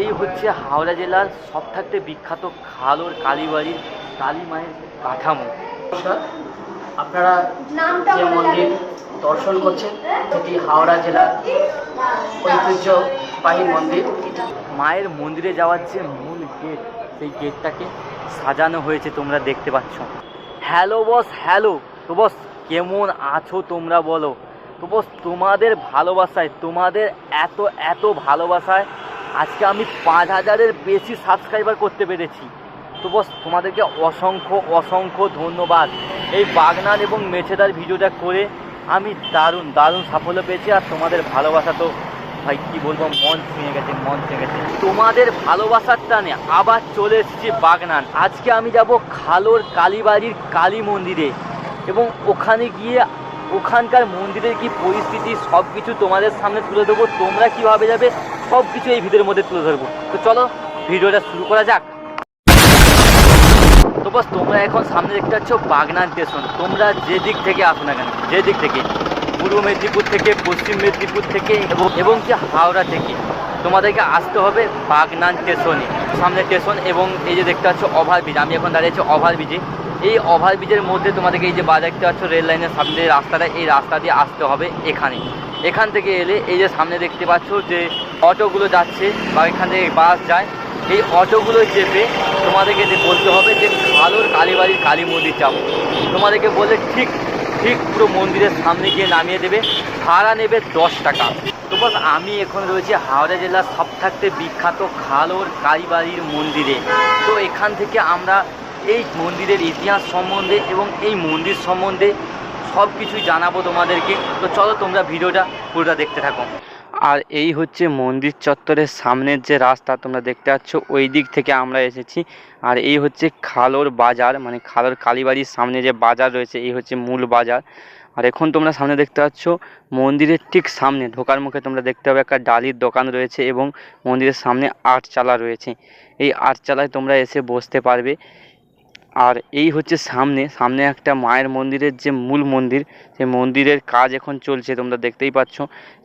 এই হচ্ছে হাওড়া জেলার সব থাকতে বিখ্যাত খালোর কালীবাড়ির কালী মায়ের কাঠামো। আপনারা যে মন্দির দর্শন করছেন সেটি হাওড়া জেলার ঐতিহ্যবাহী মন্দির। মায়ের মন্দিরে যাওয়ার যে মূল গেট সেই গেটটাকে সাজানো হয়েছে তোমরা দেখতে পাচ্ছ। Hello boss hello. তো বস কেমন আছো তোমরা বলো? তো বস তোমাদের ভালোবাসায় তোমাদের এত এত ভালোবাসায় আজকে আমি পাঁচ হাজারের বেশি সাবস্ক্রাইবার করতে পেরেছি। তো বস তোমাদেরকে অসংখ্য অসংখ্য ধন্যবাদ। এই বাগনান এবং মেছেদার ভিডিওটা করে আমি দারুণ দারুণ সাফল্য পেয়েছি আর তোমাদের ভালোবাসা তো ভাই, কি বলব, মন ছুঁয়ে গেছে, মন ছুঁয়ে গেছে। তোমাদের ভালোবাসার টানে আবার চলে এসেছি বাগনান। আজকে আমি যাব খালোর কালীবাড়ির কালী মন্দিরে এবং ওখানে গিয়ে ওখানকার মন্দিরের কি পরিস্থিতি সব কিছু তোমাদের সামনে তুলে দেবো তোমরা কীভাবে যাবে সব কিছু এই ভিডিওর মধ্যে তুলে ধরবো। তো চলো, ভিডিওটা শুরু করা যাক। তো বস, তোমরা এখন সামনে দেখতে পাচ্ছ বাগনান স্টেশন। তোমরা যে দিক থেকে আসো না কেন? যে দিক থেকে? পূর্ব মেদিনীপুর থেকে, পশ্চিম মেদিনীপুর থেকে এবং এবং কি হাওড়া থেকে। তোমাদেরকে আসতে হবে বাগনান স্টেশনে। সামনে স্টেশন এবং এই যে দেখতে পাচ্ছ ওভারব্রিজ। আমি এখন দাঁড়িয়ে আছি ওভারব্রিজে। এই ওভারব্রিজের মধ্যে তোমাদেরকে এই যে বাজার দেখতে পাচ্ছ, রেল লাইনের সামনে যে রাস্তাটা, এই রাস্তা দিয়ে আসতে হবে এখানে। এখান থেকে এলে এই যে সামনে দেখতে পাচ্ছ যে অটোগুলো যাচ্ছে বা এখান থেকে বাস যায়। এই অটোগুলো চেপে তোমাদেরকে যে বলতে হবে যে ভালোর কালীবাড়ির কালী মন্দির যাব তোমাদেরকে বলে ঠিক ঠিক পুরো মন্দিরের সামনে গিয়ে নামিয়ে দেবে। ভাড়া নেবে দশ টাকা। তো বস, আমি এখন রয়েছি হাওড়া জেলার সব থাকতে বিখ্যাত খালোর কালীবাড়ির মন্দিরে। তো এখান থেকে আমরা এই মন্দিরের ইতিহাস সম্বন্ধে এবং এই মন্দির সম্বন্ধে সব কিছুই জানাব তোমাদেরকে। তো চলো তোমরা ভিডিওটা পুরোটা দেখতে থাকো। আর এই হচ্ছে মন্দির চত্বরের সামনের যে রাস্তা তোমরা দেখতে পাচ্ছ, ওই দিক থেকে আমরা এসেছি। আর এই হচ্ছে খালোর বাজার মানে খালোর কালীবাড়ির সামনে যে বাজার রয়েছে, এই হচ্ছে মূল বাজার। আর এখন তোমরা সামনে দেখতে পাচ্ছ, মন্দিরের ঠিক সামনে ঢোকার মুখে তোমরা দেখতে পাবে একটা ডালির দোকান রয়েছে এবং মন্দিরের সামনে আটচালা রয়েছে। এই আটচালায় তোমরা এসে বসতে পারবে। আর এই হচ্ছে সামনে সামনে একটা মায়ের মন্দিরের যে মূল মন্দির, সেই মন্দিরের কাজ এখন চলছে, তোমরা দেখতেই পাচ্ছ।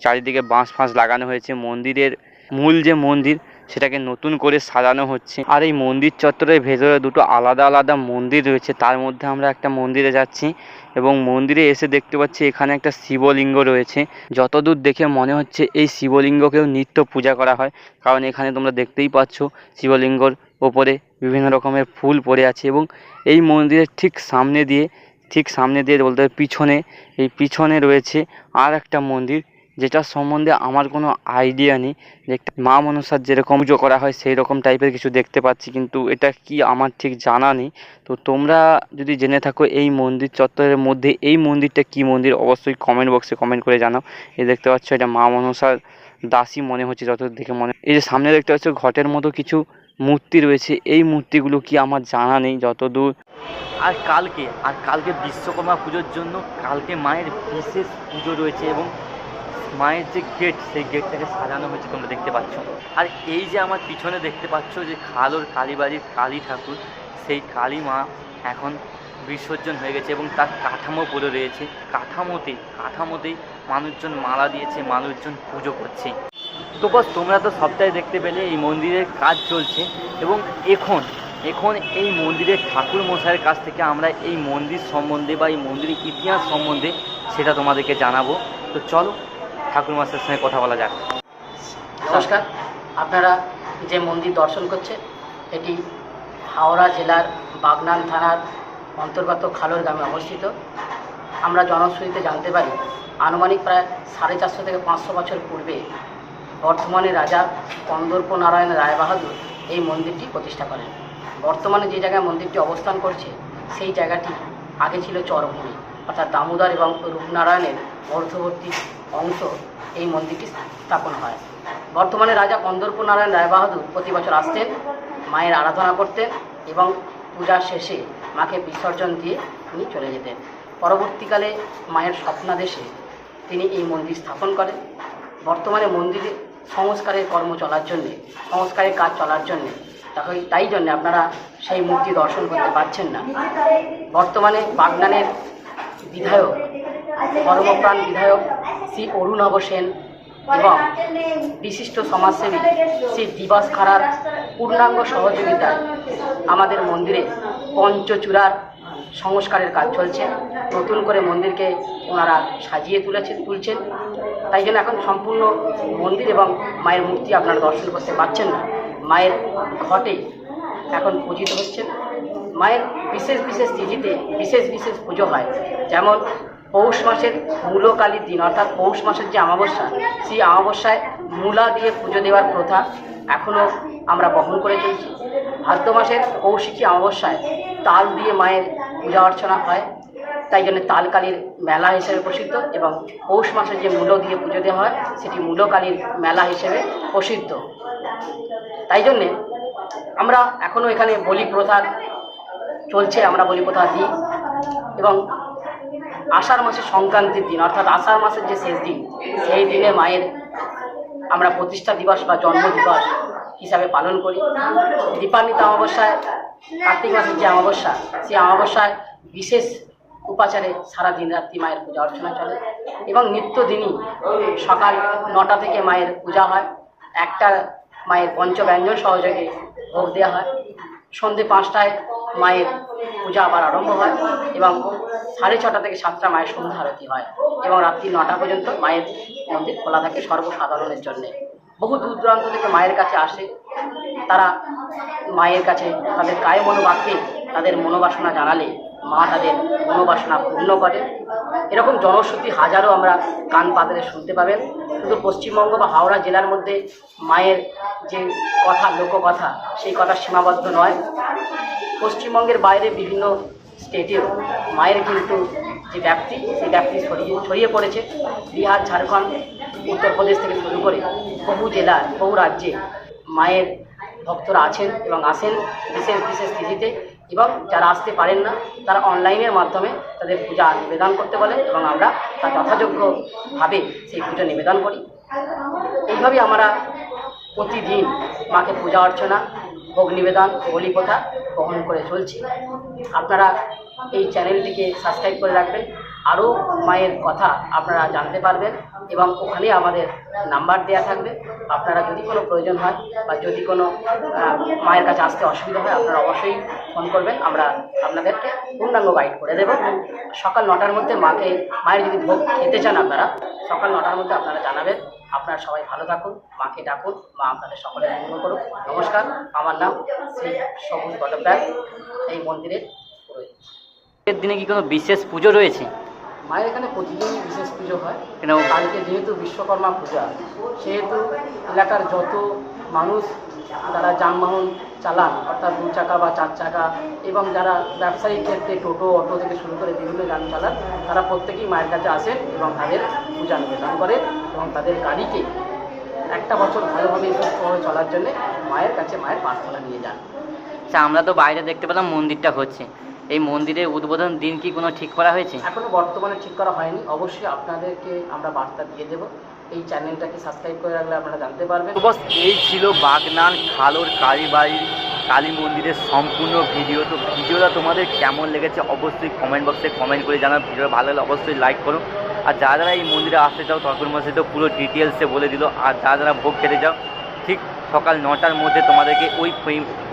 চারিদিকে বাঁশ ফাঁস লাগানো হয়েছে, মন্দিরের মূল যে মন্দির, সেটাকে নতুন করে সাজানো হচ্ছে। আর এই মন্দির চত্বরের ভেতরে দুটো আলাদা আলাদা মন্দির রয়েছে, তার মধ্যে আমরা একটা মন্দিরে যাচ্ছি এবং মন্দিরে এসে দেখতে পাচ্ছি, এখানে একটা শিবলিঙ্গ রয়েছে। যতদূর দেখে মনে হচ্ছে, এই শিবলিঙ্গকেও নিত্য পূজা করা হয়, কারণ এখানে তোমরা দেখতেই পাচ্ছ, শিবলিঙ্গর ওপরে বিভিন্ন রকমের ফুল পড়ে আছে এবং এই মন্দিরের ঠিক সামনে দিয়ে, ঠিক সামনে দিয়ে বলতে পিছনে, এই পিছনে রয়েছে আর একটা মন্দির যেটার সম্বন্ধে আমার কোনো আইডিয়া নেই। যে মা মনসার যেরকম পুজো করা হয় সেই রকম টাইপের কিছু দেখতে পাচ্ছি কিন্তু এটা কি আমার ঠিক জানা নেই। তো তোমরা যদি জেনে থাকো এই মন্দির চত্বরের মধ্যে এই মন্দিরটা কি মন্দির, অবশ্যই কমেন্ট বক্সে কমেন্ট করে জানাও। এই দেখতে পাচ্ছ এটা মা মনসার দাসী মনে হচ্ছে যত দেখে মনে এই যে সামনে দেখতে পাচ্ছ ঘটের মতো কিছু মূর্তি রয়েছে। এই মূর্তিগুলো কি আমার জানা নেই যতদূর। আর কালকে আর কালকে বিশ্বকর্মা পুজোর জন্য কালকে মায়ের বিশেষ পুজো রয়েছে এবং মায়ের যে গেট, সেই গেটটাকে সাজানো হয়েছে তোমরা দেখতে পাচ্ছ। আর এই যে আমার পিছনে দেখতে পাচ্ছ যে খালোর কালীবাড়ির কালী ঠাকুর, সেই কালী মা এখন বিসর্জন হয়ে গেছে এবং তার কাঠামো পড়ে রয়েছে। কাঠামোতে, কাঠামোতেই মানুষজন মালা দিয়েছে, মানুষজন পুজো করছে। তো বস তোমরা তো সবটাই দেখতে পেলে এই মন্দিরের কাজ চলছে এবং এখন এখন এই মন্দিরের ঠাকুর মশাইয়ের কাছ থেকে আমরা এই মন্দির সম্বন্ধে বা এই মন্দিরের ইতিহাস সম্বন্ধে সেটা তোমাদেরকে জানাব। তো চলো, ঠাকুর মশাইয়ের সঙ্গে কথা বলা যাক। নমস্কার, আপনারা যে মন্দির দর্শন করছে, এটি হাওড়া জেলার বাগনান থানার অন্তর্গত খালোর গ্রামে অবস্থিত। আমরা জনশ্রুতিতে জানতে পারি, আনুমানিক প্রায় সাড়ে চারশো থেকে পাঁচশো বছর পূর্বে বর্ধমানের রাজা কন্দর্প নারায়ণ রায়বাহাদুর এই মন্দিরটি প্রতিষ্ঠা করেন। বর্তমানে যে জায়গায় মন্দিরটি অবস্থান করছে, সেই জায়গাটি আগে ছিল চরভূমি অর্থাৎ দামোদর এবং রূপনারায়ণের মধ্যবর্তী অংশ এই মন্দিরটি স্থাপন হয়। বর্তমানে রাজা কন্দর্প নারায়ণ রায়বাহাদুর প্রতি বছর আসতেন, মায়ের আরাধনা করতেন এবং পূজা শেষে মাকে বিসর্জন দিয়ে তিনি চলে যেতেন। পরবর্তীকালে মায়ের স্বপ্নাদেশে তিনি এই মন্দির স্থাপন করেন। বর্তমানে মন্দিরে সংস্কারের কর্ম চলার জন্যে, সংস্কারের কাজ চলার জন্যে। তাই তাই জন্য আপনারা সেই মূর্তি দর্শন করতে পারছেন না। বর্তমানে বাগনানের বিধায়ক কর্মপ্রাণ বিধায়ক শ্রী অরুণাভ সেন এবং বিশিষ্ট সমাজসেবী শ্রী দিবস খাড়ার পূর্ণাঙ্গ সহযোগিতায় আমাদের মন্দিরে পঞ্চচূড়ার সংস্কারের কাজ চলছে। নতুন করে মন্দিরকে ওনারা সাজিয়ে তুলেছেন তুলছেন। তাই জন্য এখন সম্পূর্ণ মন্দির এবং মায়ের মূর্তি আপনারা দর্শন করতে পারছেন না। মায়ের ঘটে এখন পূজিত হচ্ছেন। মায়ের বিশেষ বিশেষ তিথিতে বিশেষ বিশেষ পুজো হয়। যেমন পৌষ মাসের মূলকালীর দিন, অর্থাৎ পৌষ মাসের যে অমাবস্যা, সেই অমাবস্যায় মূলা দিয়ে পুজো দেওয়ার প্রথা এখনও আমরা বহন করে চলছি। ভাদ্র মাসের কৌশিকী অমাবস্যায় তাল দিয়ে মায়ের পূজা অর্চনা হয়। তাই জন্য তালকালীর মেলা হিসেবে প্রসিদ্ধ এবং পৌষ মাসে যে মূল দিয়ে পুজো দেওয়া হয়, সেটি মূলকালীর মেলা হিসেবে প্রসিদ্ধ। তাই জন্যে আমরা এখনও এখানে বলি প্রথা চলছে, আমরা বলি প্রথা দিই এবং আষাঢ় মাসের সংক্রান্তির দিন, অর্থাৎ আষাঢ় মাসের যে শেষ দিন, সেই দিনে মায়ের আমরা প্রতিষ্ঠা দিবস বা জন্ম দিবস হিসাবে পালন করি। দীপান্বিত অমাবস্যায়, কার্তিক মাসের যে অমাবস্যা, সেই অমাবস্যায় বিশেষ উপাচারে সারা দিন রাত্রি মায়ের পূজা অর্চনা চলে এবং নিত্যদিনই সকাল নটা থেকে মায়ের পূজা হয়। একটা মায়ের পঞ্চব্যঞ্জন সহযোগে ভোগ দেওয়া হয়। সন্ধে পাঁচটায় মায়ের পূজা আবার আরম্ভ হয় এবং সাড়ে ছটা থেকে সাতটা মায়ের সন্ধ্যা আরতি হয় এবং রাত্রি নটা পর্যন্ত মায়ের মন্দির খোলা থাকে সর্বসাধারণের জন্য। বহু দূর দূরান্ত থেকে মায়ের কাছে আসে। তারা মায়ের কাছে তাদের কায় মনোবাক্যে তাদের মনোবাসনা জানালে, মা তাদের মনোবাসনা পূর্ণ করে। এরকম জনশ্রুতি হাজারো আমরা কান পাতলে শুনতে পাবেন। শুধু পশ্চিমবঙ্গ বা হাওড়া জেলার মধ্যে মায়ের যে কথা, লোককথা, সেই কথা সীমাবদ্ধ নয়। পশ্চিমবঙ্গের বাইরে বিভিন্ন স্টেটেও মায়ের কিন্তু যে ব্যাপ্তি, সেই ব্যাপ্তি ছড়িয়ে ছড়িয়ে পড়েছে। বিহার, ঝাড়খণ্ড, উত্তরপ্রদেশ থেকে শুরু করে বহু জেলায় বহু রাজ্যে মায়ের ভক্তরা আছেন এবং আসেন বিশেষ বিশেষ তিথিতে এবং যারা আসতে পারেন না, তারা অনলাইনের মাধ্যমে তাদের পূজা নিবেদন করতে বলেন এবং আমরা তা যথাযোগ্যভাবে সেই পুজো নিবেদন করি। এইভাবে আমরা প্রতিদিন মাকে পূজা অর্চনা, ভোগ নিবেদন বলি প্রথা বহন করে চলছি। আপনারা এই চ্যানেলটিকে সাবস্ক্রাইব করে রাখবেন। আরও মায়ের কথা আপনারা জানতে পারবেন এবং ওখানে আমাদের নাম্বার দেওয়া থাকবে। আপনারা যদি কোনো প্রয়োজন হয় বা যদি কোনো মায়ের কাছে আসতে অসুবিধা হয়, আপনারা অবশ্যই ফোন করবেন। আমরা আপনাদেরকে পূর্ণাঙ্গ গাইড করে দেব। সকাল নটার মধ্যে মাকে, মায়ের যদি ভোগ খেতে চান আপনারা, সকাল নটার মধ্যে আপনারা জানাবেন। আপনারা সবাই ভালো থাকুন মাকে ডাকুন মা আপনাদের সকলের মঙ্গল করুন নমস্কার আমার নাম শ্রী সবুজ বটব্যাগ এই মন্দিরের পুরোহিত। এর দিনে কি কোনো বিশেষ পুজো রয়েছে? মায়ের এখানে প্রতিদিনই বিশেষ পুজো হয়। কেন? কালকে যেহেতু বিশ্বকর্মা পূজা সেহেতু এলাকার যত মানুষ যারা যানবাহন চালান অর্থাৎ দু চাকা বা চার চাকা এবং যারা ব্যবসায়িক ক্ষেত্রে টোটো অটো থেকে শুরু করে বিভিন্ন যান চালান তারা প্রত্যেকেই মায়ের কাছে আসেন এবং তাদের পূজা নিবেদন করেন। এবং তাদের গাড়িকে একটা বছর ভালোভাবে সুস্থভাবে চলার জন্য মায়ের কাছে মায়ের প্রার্থনা নিয়ে যান। আচ্ছা আমরা তো বাইরে দেখতে পেলাম মন্দিরটা হচ্ছে। এই মন্দিরের উদ্বোধন দিন কি কোনো ঠিক করা হয়েছে? এখনও বর্তমানে ঠিক করা হয়নি। অবশ্যই আপনাদেরকে আমরা বার্তা দিয়ে দেবো। এই চ্যানেলটাকে সাবস্ক্রাইব করে রাখলে আপনারা জানতে পারবেন। তো বস এই ছিল বাগনান খালোর কালীবাড়ির কালী মন্দিরের সম্পূর্ণ ভিডিও। তো ভিডিওটা তোমাদের কেমন লেগেছে অবশ্যই কমেন্ট বক্সে কমেন্ট করে জানাও। ভিডিওটা ভালো লাগলে অবশ্যই লাইক করো। আর যারা যারা এই মন্দিরে আসতে চাও তখন মাসে তো পুরো ডিটেলসে বলে দিল। আর যারা যারা ভোগ খেতে যাও ঠিক সকাল নটার মধ্যে তোমাদেরকে ওই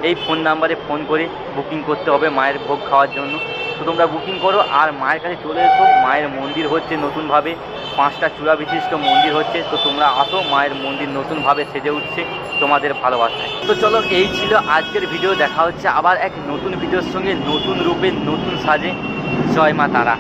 এই ফোন নাম্বারে ফোন করে বুকিং করতে হবে মায়ের ভোগ খাওয়ার জন্য। তো তোমরা বুকিং করো, আর মায়ের কাছে চলে এসো। মায়ের মন্দির হচ্ছে নতুনভাবে পাঁচটা চূড়া বিশিষ্ট মন্দির হচ্ছে। তো তোমরা আসো, মায়ের মন্দির নতুনভাবে সেজে উঠছে তোমাদের ভালোবাসায়। তো চলো, এই ছিল আজকের ভিডিও দেখা হচ্ছে আবার এক নতুন ভিডিওর সঙ্গে, নতুন রূপে, নতুন সাজে। জয় মা তারা।